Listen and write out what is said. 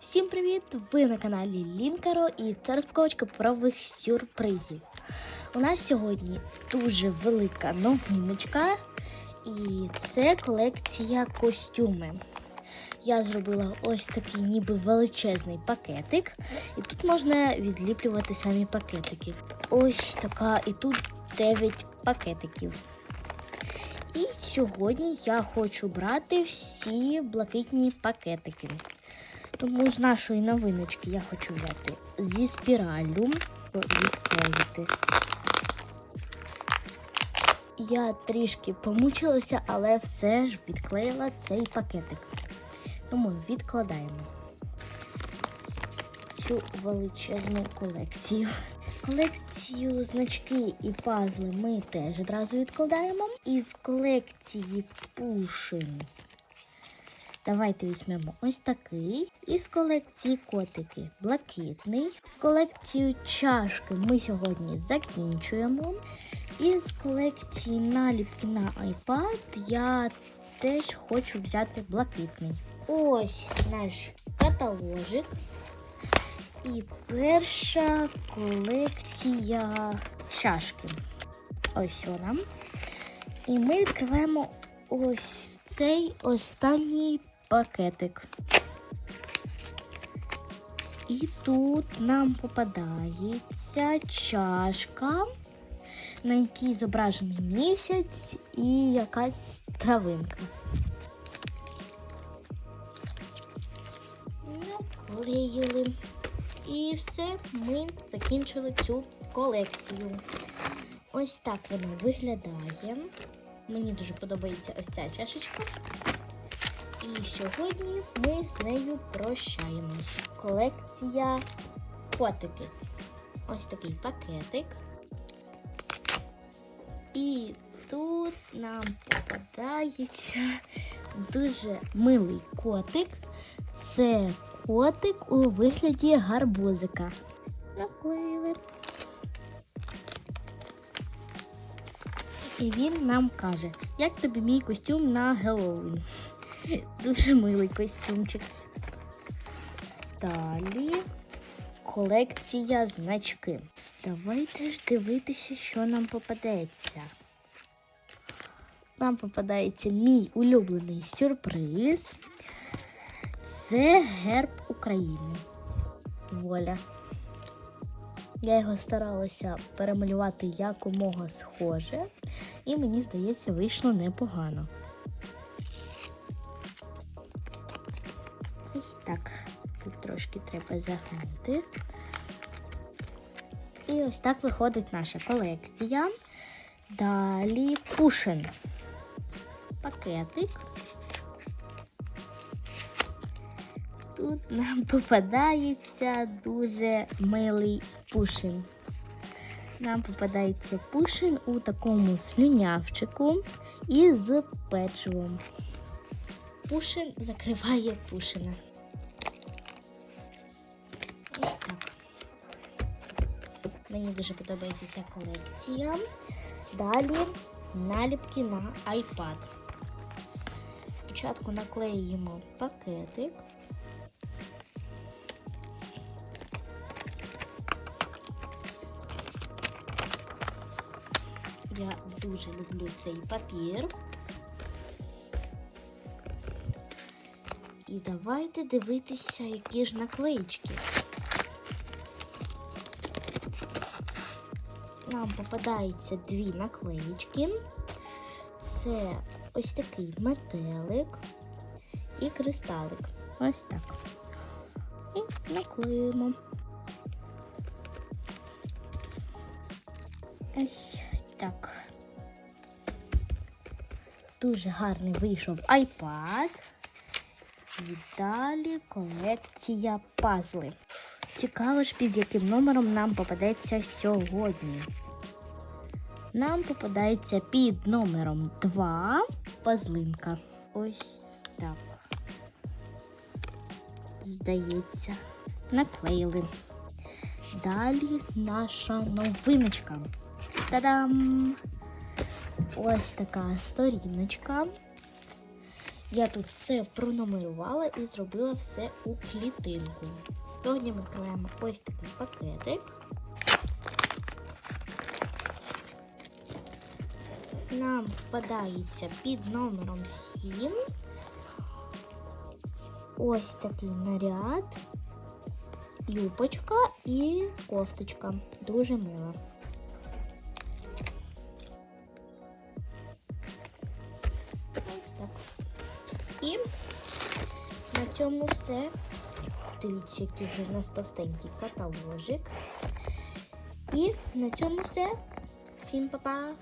Всім привіт! Ви на каналі Лінкаро і це розпаковочка правих сюрпризів. У нас сьогодні дуже велика новиночка, і це колекція костюми. Я зробила ось такий ніби величезний пакетик, і тут можна відліплювати самі пакетики. Ось така, і тут 9 пакетиків. І сьогодні я хочу брати всі блакитні пакетики. Тому з нашої новиночки я хочу взяти зі спіралю відклеїти. Я трішки помучилася, але все ж відклеїла цей пакетик. Тому відкладаємо цю величезну колекцію. Колекцію значки і пазли ми теж одразу відкладаємо. Із колекції пушин Давайте візьмемо ось такий. Із колекції котики блакитний. Колекцію чашки ми сьогодні закінчуємо. Із колекції наліпки на iPad я теж хочу взяти блакитний. Ось наш каталожик. І перша колекція чашки. Ось вона. І ми відкриваємо ось цей останній пакетик. І тут нам попадається чашка, на якій зображений місяць і якась травинка. Наклеїли. І все, ми закінчили цю колекцію. Ось так вона виглядає. Мені дуже подобається ось ця чашечка. І сьогодні ми з нею прощаємось. Колекція котики. Ось такий пакетик. І тут нам попадається дуже милий котик. Це котик у вигляді гарбузика. Наклеїли. І він нам каже, як тобі мій костюм на Геловін. Дуже милий костюмчик. Далі колекція значки. Давайте ж дивитися, що нам попадеться. Нам попадається мій улюблений сюрприз. Це герб України. Воля. Я його старалася перемалювати якомога схоже, і мені здається, вийшло непогано. Так. Тут трошки треба загнути. І ось так виходить наша колекція. Далі пушин. Пакетик. Тут нам попадається дуже милий пушин. Нам попадається пушин у такому слюнявчику і з печивом. Пушин закриває пушина. Мені дуже подобається ця колекція. Далі наліпки на iPad. Спочатку наклеїмо пакетик. Я дуже люблю цей папір. І давайте дивитися, які ж наклеїчки. Нам попадається дві наклеїчки. Це ось такий метелик і кристалик. Ось так. І наклеїмо. Ось так. Дуже гарний вийшов iPad. І далі колекція пазли. Цікаво ж, під яким номером нам попадеться сьогодні. Нам попадається під номером 2 пазлинка. Ось так. Здається, наклеїли. Далі наша новиночка. Та-дам! Ось така сторіночка. Я тут все пронумерувала і зробила все у клітинку. Сьогодні ми відкриваємо ось такий пакетик. Нам впадається під номером 7. Ось такий наряд, юбочка і кофточка. Дуже мило. І на цьому все. Дивіться, який вже у товстенький каталожик. І на цьому все. Всім па-па!